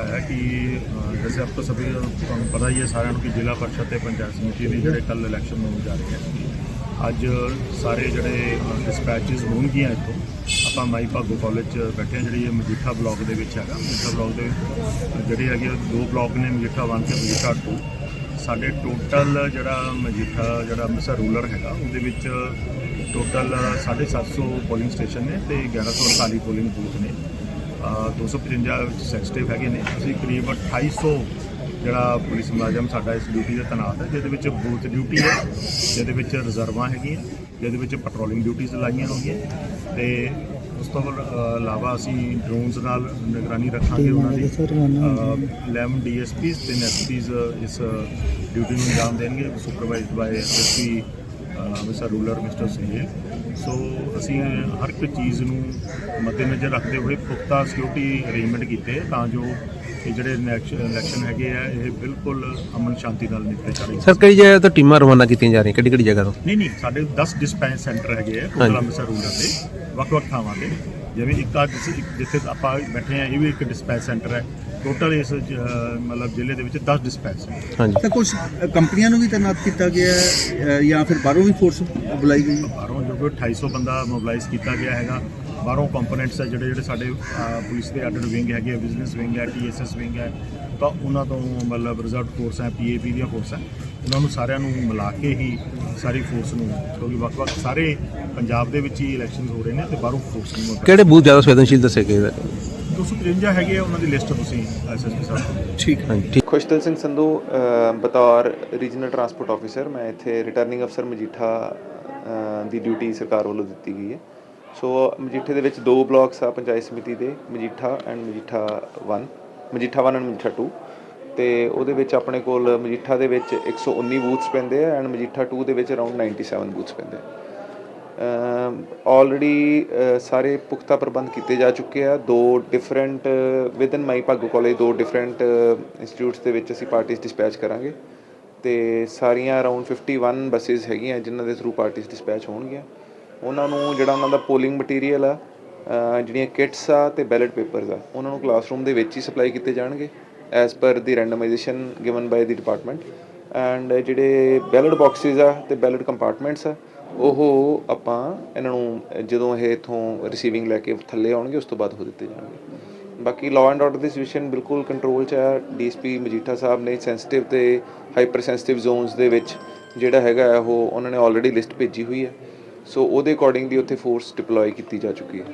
ਅੱਛਾ ਹੈ ਕਿ ਅ, ਜੈਸੇ ਆਪ ਤੋਂ ਸਭੀ ਤੁਹਾਨੂੰ ਪਤਾ ਹੀ ਹੈ ਸਾਰਿਆਂ ਨੂੰ ਕਿ ਜ਼ਿਲ੍ਹਾ ਪਰਿਸ਼ਦ ਤੇ ਪੰਚਾਇਤ ਸਮਿਤੀ ਦੇ ਜਿਹੜੇ ਕੱਲ ਇਲੈਕਸ਼ਨ ਹੋਣ ਜਾ ਰਹੇ ਹੈ। ਅੱਜ ਸਾਰੇ ਜਿਹੜੇ ਡਿਸਪੈਚਸ ਹੋਣਗੀਆਂ ਇੱਥੋਂ ਆਪਾਂ ਮਾਈ ਭਾਗੋ ਕਾਲਜ 'ਚ ਬੈਠੇ ਹਾਂ ਜਿਹੜੀ ਇਹ ਮਜੀਠਾ ਬਲਾਕ ਦੇ ਵਿੱਚ ਹੈਗਾ। ਮਜੀਠਾ ਬਲਾਕ ਦੇ ਜਿਹੜੇ ਹੈਗੇ ਦੋ ਬਲਾਕ ਨੇ ਮਜੀਠਾ 1 ਤੇ ਮਜੀਠਾ 2 ਸਾਡੇ ਟੋਟਲ ਜਿਹੜਾ ਮਜੀਠਾ ਜਿਹੜਾ ਅੰਮ੍ਰਿਤਸਰ ਰੂਰਲ ਹੈਗਾ ਉਹਦੇ ਵਿੱਚ ਟੋਟਲ 750 ਪੋਲਿੰਗ ਸਟੇਸ਼ਨ ਨੇ ਤੇ 1148 ਪੋਲਿੰਗ ਬੂਥ ਨੇ। 255 ਵਿੱਚ ਸੈਂਸਿਟਿਵ ਹੈਗੇ ਨੇ। ਅਸੀਂ ਕਰੀਬ 2800 ਜਿਹੜਾ ਪੁਲਿਸ ਮੁਲਾਜ਼ਮ ਸਾਡਾ ਇਸ ਡਿਊਟੀ ਤੇ ਤੈਨਾਤ ਹੈ ਜਿਹਦੇ ਵਿੱਚ ਬੂਥ ਡਿਊਟੀ ਹੈ ਜਿਹਦੇ ਵਿੱਚ ਰਿਜ਼ਰਵਾਂ ਹੈਗੀਆਂ ਜਿਹਦੇ ਵਿੱਚ ਪੈਟਰੋਲਿੰਗ ਡਿਊਟੀਆਂ ਲਾਈਆਂ ਹੋਈਆਂ। ਤੇ ਉਸ ਤੋਂ ਇਲਾ- ਇਲਾਵਾ ਅਸੀਂ ਡਰੋਨਸ ਨਾਲ ਨਿਗਰਾਨੀ ਰੱਖਾਂਗੇ ਉਹਨਾਂ ਦੀ। 11 ਡੀਐਸਪੀਸ ਤੇ ਐਸਪੀਸ ਇਸ ਡਿਊਟੀ ਨੂੰ ਅੰਜਾਮ ਦੇਣਗੇ supervised by SP Amritsar rural mister Sunil so ਅਸੀਂ ਹਰ ਇੱਕ ਚੀਜ਼ ਨੂੰ ਮੱਦੇਨਜ਼ਰ ਰੱਖਦੇ ਹੋਏ ਪੁਖਤਾ ਸਿਕਿਉਰਿਟੀ ਅਰੇਂਜਮੈਂਟ ਕੀਤੇ ਤਾਂ ਜੋ ਇਹ ਜਿਹੜੇ ਇਲੈਕਸ਼ਨ ਹੈਗੇ ਆ ਇਹ ਬਿਲਕੁਲ ਅਮਨ ਸ਼ਾਂਤੀ ਨਾਲ ਨਿਪਟੇ ਜਾਣਗੇ ਸਰ ਕਈ ਜਗ੍ਹਾ ਤੋਂ ਟੀਮਾਂ ਰਵਾਨਾ ਕੀਤੀਆਂ ਜਾ ਰਹੀਆਂ ਕਿਹੜੀ ਕਿਹੜੀ ਜਗ੍ਹਾ ਤੋਂ? ਨਹੀਂ ਨਹੀਂ ਸਾਡੇ 10 ਡਿਸਪੈਂਸ ਸੈਂਟਰ ਹੈਗੇ ਆ। ਕੋਟਲਾ ਅੰਮ੍ਰਿਤਸਰ ਰੂਲਰ ਤੇ ਵੱਖ-ਵੱਖ ਥਾਵਾਂ ਤੇ। ਜਿਵੇਂ ਇੱਕ ਆ ਜਿੱਥੇ ਆਪਾਂ ਬੈਠੇ ਆ ਇਹ ਵੀ ਇੱਕ ਡਿਸਪੈਂਸ ਸੈਂਟਰ ਹੈ। ਟੋਟਲ ਇਸ ਮਤਲਬ ਜ਼ਿਲ੍ਹੇ ਦੇ ਵਿੱਚ 10 ਡਿਸਪੈਂਸ ਹੈ ਹਾਂਜੀ। ਤਾਂ ਕੁਝ ਕੰਪਨੀਆਂ ਨੂੰ ਵੀ ਤੈਨਾਤ ਕੀਤਾ ਗਿਆ ਹੈ ਜਾਂ ਫਿਰ ਬਾਹਰੋਂ ਵੀ ਫੋਰਸ ਬੁਲਾਈ ਗਈ ਹੈ? ਬਾਹਰੋਂ ਜੋ ਕਿ 250 ਬੰਦਾ ਮੋਬਿਲਾਈਜ਼ ਕੀਤਾ ਗਿਆ ਹੈਗਾ। ਬਾਹਰੋਂ ਕੰਪੋਨੈਂਟਸ ਹੈ ਜਿਹੜੇ ਜਿਹੜੇ ਸਾਡੇ ਪੁਲਿਸ ਦੇ ਅੱਡ ਵਿੰਗ ਹੈਗੇ ਬਿਜ਼ਨਸ ਵਿੰਗ ਹੈ ਟੀਐਸਐਸ ਵਿੰਗ ਹੈ ਤਾਂ ਉਹਨਾਂ ਤੋਂ ਮਤਲਬ ਰਿਜ਼ਰਵ ਫੋਰਸ ਹੈ ਪੀਏਪੀ ਦੀਆਂ ਫੋਰਸ ਹੈ। ਉਹਨਾਂ ਨੂੰ ਸਾਰਿਆਂ ਨੂੰ ਮਿਲਾ ਕੇ ਹੀ ਸਾਰੀ ਫੋਰਸ ਨੂੰ ਕਿਉਂਕਿ ਵੱਖ-ਵੱਖ ਸਾਰੇ ਪੰਜਾਬ ਦੇ ਵਿੱਚ ਹੀ ਇਲੈਕਸ਼ਨਸ ਹੋ ਰਹੇ ਨੇ ਤੇ ਬਾਹਰੋਂ ਫੋਰਸ ਨੂੰ ਕਿਹੜੇ ਬੂਥ ਜ਼ਿਆਦਾ ਸੰਵੇਦਨਸ਼ੀਲ ਦੱਸੇ ਗਏ ਨੇ? 253 ਹੈਗੇ ਆ ਉਹਨਾਂ ਦੀ ਲਿਸਟ ਤੁਸੀਂ ਐਸਐਸਪੀ ਸਾਹਿਬ ਠੀਕ ਹਾਂਜੀ ਠੀਕ। ਖੁਸ਼ਦਲ ਸਿੰਘ ਸੰਧੂ ਬਤੌਰ ਰੀਜਨਲ ਟਰਾਂਸਪੋਰਟ ਆਫੀਸਰ ਮੈਂ ਇੱਥੇ ਰਿਟਰਨਿੰਗ ਅਫਸਰ ਮਜੀਠਾ ਦੀ ਡਿਊਟੀ ਸਰਕਾਰ ਵੱਲੋਂ ਦਿੱਤੀ ਗਈ ਹੈ। ਸੋ uh, ਮਜੀਠੇ ਦੇ ਵਿੱਚ ਦੋ ਬਲਾਕਸ ਆ ਪੰਚਾਇਤ ਸਮਿਤੀ ਦੇ, ਮਜੀਠਾ ਐਂਡ ਮਜੀਠਾ 1 ਮਜੀਠਾ 1 ਐਂਡ ਮਜੀਠਾ 2 ਤੇ ਉਹਦੇ ਵਿੱਚ ਆਪਣੇ ਕੋਲ ਮਜੀਠਾ ਦੇ ਵਿੱਚ 119 ਬੂਥਸ ਪੈਂਦੇ ਆ ਐਂਡ ਮਜੀਠਾ 2 ਦੇ ਵਿੱਚ ਅਰਾਊਂਡ 97 ਬੂਥਸ ਪੈਂਦੇ ਆ। ਆਲਰੇਡੀ ਸਾਰੇ ਪੁਖਤਾ ਪ੍ਰਬੰਧ ਕੀਤੇ ਜਾ ਚੁੱਕੇ ਆ। ਦੋ different within Mai Bhago college ਦੋ ਡਿਫਰੈਂਟ ਇੰਸਟੀਚਿਊਟਸ ਦੇ ਵਿੱਚ ਅਸੀਂ ਪਾਰਟੀਆਂ ਡਿਸਪੈਚ ਕਰਾਂਗੇ। ਤੇ ਸਾਰੀਆਂ ਅਰਾਊਂਡ 51 ਬੱਸਸ ਹੈਗੀਆਂ ਜਿਨ੍ਹਾਂ ਦੇ ਥਰੂ ਪਾਰਟੀਆਂ ਡਿਸਪੈਚ ਹੋਣਗੀਆਂ। ਉਹਨਾਂ ਨੂੰ ਜਿਹੜਾ ਉਹਨਾਂ ਦਾ ਪੋਲਿੰਗ ਮਟੀਰੀਅਲ ਆ ਜਿਹੜੀਆਂ ਕਿਟਸ ਆ ਤੇ ਬੈਲਟ ਪੇਪਰਸ ਆ, ਉਹਨਾਂ ਨੂੰ ਕਲਾਸਰੂਮ ਦੇ ਵਿੱਚ ਹੀ ਸਪਲਾਈ ਕੀਤੇ ਜਾਣਗੇ as per the randomisation given by the department and ਜਿਹੜੇ ਬੈਲਟ ਬਾਕਸਿਸ ਆ ਤੇ ਬੈਲਟ ਕੰਪਾਰਟਮੈਂਟਸ ਆ, ਉਹ ਆਪਾਂ ਇਹਨਾਂ ਨੂੰ ਜਦੋਂ ਇਹ ਇਥੋਂ ਰਿਸੀਵਿੰਗ ਲੈ ਕੇ ਥੱਲੇ ਆਉਣਗੇ, ਉਸ ਤੋਂ ਬਾਅਦ ਹੋ ਦਿੱਤੇ ਜਾਣਗੇ। ਬਾਕੀ ਲਾਅ ਐਂਡ ਆਰਡਰ ਦੀ ਸਿਚੁਏਸ਼ਨ ਬਿਲਕੁਲ ਕੰਟਰੋਲ 'ਚ ਹੈ ਡੀਐਸਪੀ ਮਜੀਠਾ ਸਾਹਿਬ ਨੇ ਸੈਂਸਿਟਿਵ ਤੇ ਹਾਈਪਰ ਸੈਂਸਿਟਿਵ ਜ਼ੋਨਸ ਦੇ ਵਿੱਚ ਜਿਹੜਾ ਹੈਗਾ ਹੈ ਉਹ ਉਹਨਾਂ ਨੇ ਆਲਰੇਡੀ ਲਿਸਟ ਭੇਜੀ ਹੋਈ ਹੈ ਸੋ ਉਹਦੇ ਅਕੋਰਡਿੰਗਲੀ ਉੱਥੇ ਫੋਰਸ ਡਿਪਲੋਏ ਕੀਤੀ ਜਾ ਚੁੱਕੀ ਹੈ।